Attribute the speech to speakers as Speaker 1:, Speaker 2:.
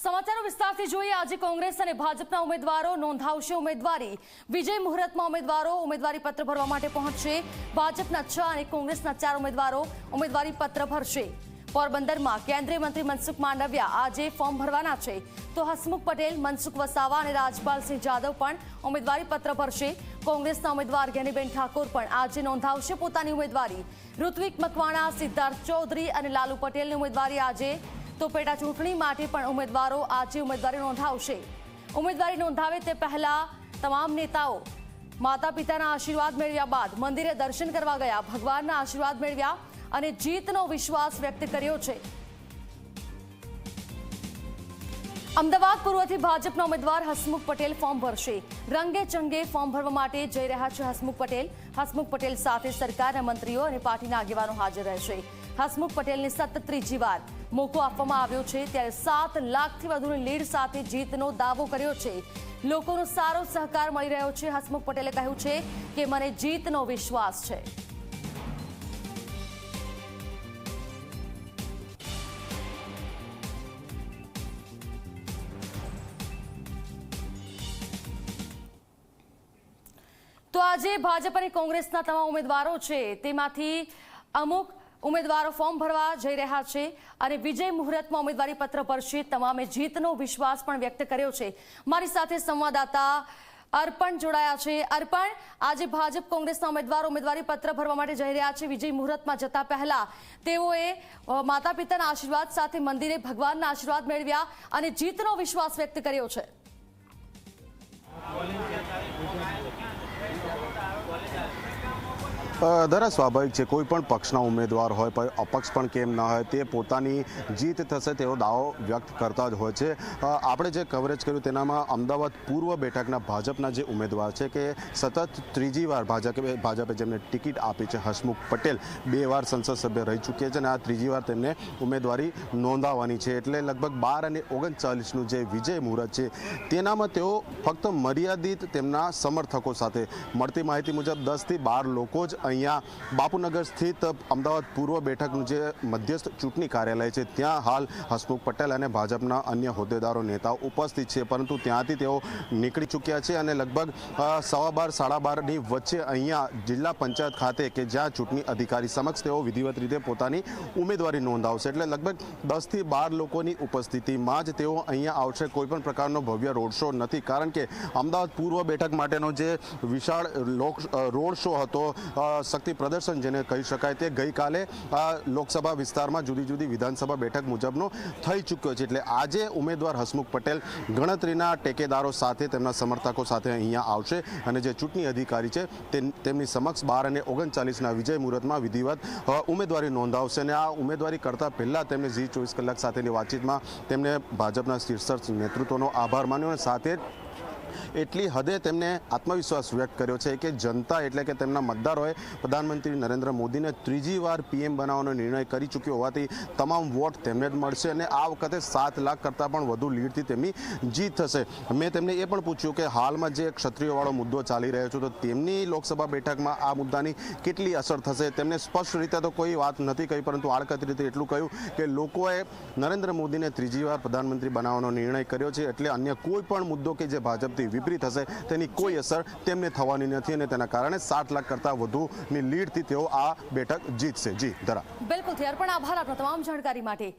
Speaker 1: સમાચારો વિસ્તારથી જોઈએ, આજે કોંગ્રેસ અને ભાજપના ઉમેદવારો નોંધાવશે ઉમેદવારી. વિજય મુહૂર્તમાં ઉમેદવારો ઉમેદવારી પત્ર ભરવા માટે પહોંચશે. ભાજપના છ અને કોંગ્રેસના ચાર ઉમેદવારો ઉમેદવારી પત્ર ભરશે. પોરબંદરમાં કેન્દ્રીય મંત્રી મનસુખ માંડવિયા આજે ફોર્મ ભરવાના છે. તો હસમુખ પટેલ, મનસુખ વસાવા અને રાજપાલસિંહ જાદવ પણ ઉમેદવારી પત્ર ભરશે. કોંગ્રેસના ઉમેદવાર જ્ઞાનીબેન ઠાકોર પણ આજે નોંધાવશે પોતાની ઉમેદવારી. ઋત્વિક મકવાણા, સિદ્ધાર્થ ચૌધરી અને લાલુ પટેલની ઉમેદવારી આજે તો પેટા ચૂંટણી માટે પણ ઉમેદવારો આજે ઉમેદવારી નોંધાવશે. ઉમેદવારી નોંધાવે તે પહેલા તમામ નેતાઓ માતા પિતાના આશીર્વાદ મેળવ્યા બાદ મંદિરે દર્શન કરવા ગયા, ભગવાનના આશીર્વાદ મેળવ્યા અને જીતનો વિશ્વાસ વ્યક્ત કર્યો છે. અમદાવાદ પૂર્વથી ભાજપના ઉમેદવાર હસમુખ પટેલ ફોર્મ ભરશે. રંગે ચંગે ફોર્મ ભરવા માટે જઈ રહ્યા છે હસમુખ પટેલ. હસમુખ પટેલ સાથે સરકારના મંત્રીઓ અને પાર્ટીના આગેવાનો હાજર રહેશે. હસમુખ પટેલને સતત ત્રીજી વાર મોકો આપવામાં આવ્યો છે ત્યારે સાત લાખથી વધુની લીડ સાથે જીતનો દાવો કર્યો છે. લોકોનો સારો સહકાર મળી રહ્યો છે. હસમુખ પટેલે કહ્યું છે કે મને જીતનો વિશ્વાસ છે. તો આજે ભાજપ અને કોંગ્રેસના તમામ ઉમેદવારો છે. તેમાંથી અમુક ઉમેદવારો ફોર્મ ભરવા જઈ રહ્યા છે અને વિજય મુહૂર્તમાં ઉમેદવારી પત્ર ભરશે. તમામે જીતનો વિશ્વાસ પણ વ્યક્ત કર્યો છે. મારી સાથે સંવાદદાતા અર્પણ જોડાયા છે. અર્પણ, આજે ભાજપ કોંગ્રેસના ઉમેદવારો ઉમેદવારી પત્ર ભરવા માટે જઈ રહ્યા છે. વિજય મુહૂર્તમાં જતા પહેલા તેઓએ માતા પિતાના આશીર્વાદ સાથે મંદિરે ભગવાનના આશીર્વાદ મેળવ્યા અને જીતનો વિશ્વાસ વ્યક્ત કર્યો છે.
Speaker 2: દરા સ્વાભાવિક છે, કોઈ પણ પક્ષના ઉમેદવાર હોય પણ અપક્ષ પણ કેમ ના હોય, તે પોતાની જીત થશે તેવો દાવો વ્યક્ત કરતા જ હોય છે. આપણે જે કવરેજ કર્યું તેનામાં અમદાવાદ પૂર્વ બેઠકના ભાજપના જે ઉમેદવાર છે કે સતત ત્રીજી વાર ભાજપે ભાજપે જેમને ટિકિટ આપી છે હસમુખ પટેલ, બે વાર સંસદ સભ્ય રહી ચૂક્યા છે અને આ ત્રીજી વાર તેમને ઉમેદવારી નોંધાવવાની છે. એટલે લગભગ બાર અને ઓગણચાલીસનું જે વિજય મુહૂર્ત છે, તેનામાં તેઓ ફક્ત મર્યાદિત તેમના સમર્થકો સાથે. મળતી માહિતી મુજબ દસથી બાર લોકો જ અહીંયા બાપુનગર સ્થિત અમદાવાદ પૂર્વ બેઠકનું જે મધ્યસ્થ ચૂંટણી કાર્યાલય છે, ત્યાં હાલ હસમુખ પટેલ અને ભાજપના અન્ય હોદ્દેદારો નેતાઓ ઉપસ્થિત છે, પરંતુ ત્યાંથી તેઓ નીકળી ચૂક્યા છે અને લગભગ સવા બાર, સાડા બારની વચ્ચે અહીંયા જિલ્લા પંચાયત ખાતે કે જ્યાં ચૂંટણી અધિકારી સમક્ષ તેઓ વિધિવત રીતે પોતાની ઉમેદવારી નોંધાવશે. એટલે લગભગ દસથી બાર લોકોની ઉપસ્થિતિમાં જ તેઓ અહીંયા આવશે. કોઈપણ પ્રકારનો ભવ્ય રોડ શો નથી, કારણ કે અમદાવાદ પૂર્વ બેઠક માટેનો જે વિશાળ લોક રોડ શો હતો શક્તિ પ્રદર્શન જેને કહી શકાય તે ગઈકાલે લોકસભા વિસ્તારમાં જુદી જુદી વિધાનસભા બેઠક મુજબનો થઈ ચૂક્યો છે. એટલે આજે ઉમેદવાર હસમુખ પટેલ ગણતરીના ટેકેદારો સાથે તેમના સમર્થકો સાથે અહીંયા આવશે અને જે ચૂંટણી અધિકારી છે તેમની સમક્ષ બાર અને ઓગણચાલીસના વિજય મુહૂર્તમાં વિધિવત ઉમેદવારી નોંધાવશે અને આ ઉમેદવારી કરતાં પહેલાં તેમણે ઝી ચોવીસ કલાક સાથેની વાતચીતમાં તેમણે ભાજપના શીર્ષક નેતૃત્વનો આભાર માન્યો અને સાથે એટલી હદે તેમણે આત્મવિશ્વાસ વ્યક્ત કર્યો છે કે જનતા એટલે કે તેમના મતદારોએ પ્રધાનમંત્રી નરેન્દ્ર મોદીને ત્રીજી વાર પીએમ બનાવવાનો નિર્ણય કરી ચૂક્યો હોવાથી તમામ વોટ તેમને જ મળશે અને આ વખતે સાત લાખ કરતાં પણ વધુ લીડથી તેમની જીત થશે. મેં તેમને એ પણ પૂછ્યું કે હાલમાં જે ક્ષત્રિયોવાળો મુદ્દો ચાલી રહ્યો છે, તો તેમની લોકસભા બેઠકમાં આ મુદ્દાની કેટલી અસર થશે? તેમને સ્પષ્ટ રીતે તો કોઈ વાત નથી કહી, પરંતુ આડકત રીતે એટલું કહ્યું કે લોકોએ નરેન્દ્ર મોદીને ત્રીજી વાર પ્રધાનમંત્રી બનાવવાનો નિર્ણય કર્યો છે, એટલે અન્ય કોઈ પણ મુદ્દો કે જે ભાજપથી વિપરીત હશે. તેની કોઈ અસર તેમને થવાની નથી અને તેના કારણે સાત લાખ કરતાં વધુની લીડથી તેઓ આ બેઠક જીતશે. જી ધરા.
Speaker 1: બિલકુલથી પણ આભાર આપણા તમામ જાણકારી માટે.